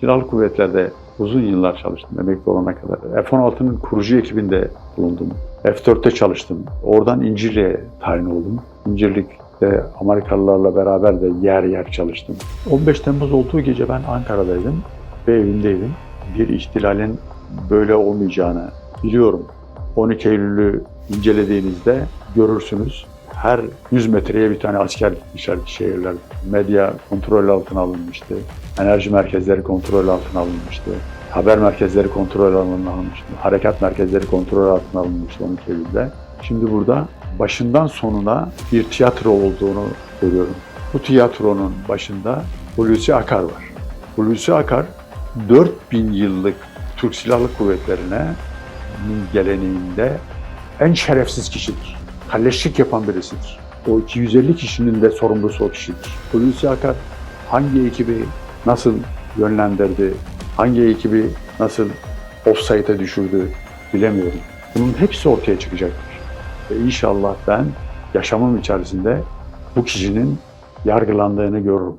Silahlı kuvvetlerde uzun yıllar çalıştım emekli olana kadar. F-16'nın kurucu ekibinde bulundum. F-4'te çalıştım. Oradan İncirli'ye tayin oldum. İncirlik'te Amerikalılarla beraber de yer yer çalıştım. 15 Temmuz olduğu gece ben Ankara'daydım ve evimdeydim. Bir ihtilalin böyle olmayacağını biliyorum. 12 Eylül'ü incelediğinizde görürsünüz. Her 100 metreye bir tane asker gitmişler şehirler. Medya kontrol altına alınmıştı. Enerji merkezleri kontrol altına alınmıştı. Haber merkezleri kontrol altına alınmıştı. Harekat merkezleri kontrol altına alınmıştı 12 Eylül'de. Şimdi burada başından sonuna bir tiyatro olduğunu görüyorum. Bu tiyatronun başında Hulusi Akar var. Hulusi Akar 4000 yıllık Türk Silahlı Kuvvetleri'ne geleneğinde en şerefsiz kişidir. Kalleşlik yapan birisidir. O 250 kişinin de sorumlusu o kişidir. Hulusi Akar hangi ekibi nasıl yönlendirdi, hangi ekibi nasıl offside'e düşürdü bilemiyorum. Bunun hepsi ortaya çıkacaktır. Ve inşallah ben yaşamım içerisinde bu kişinin yargılandığını görürüm.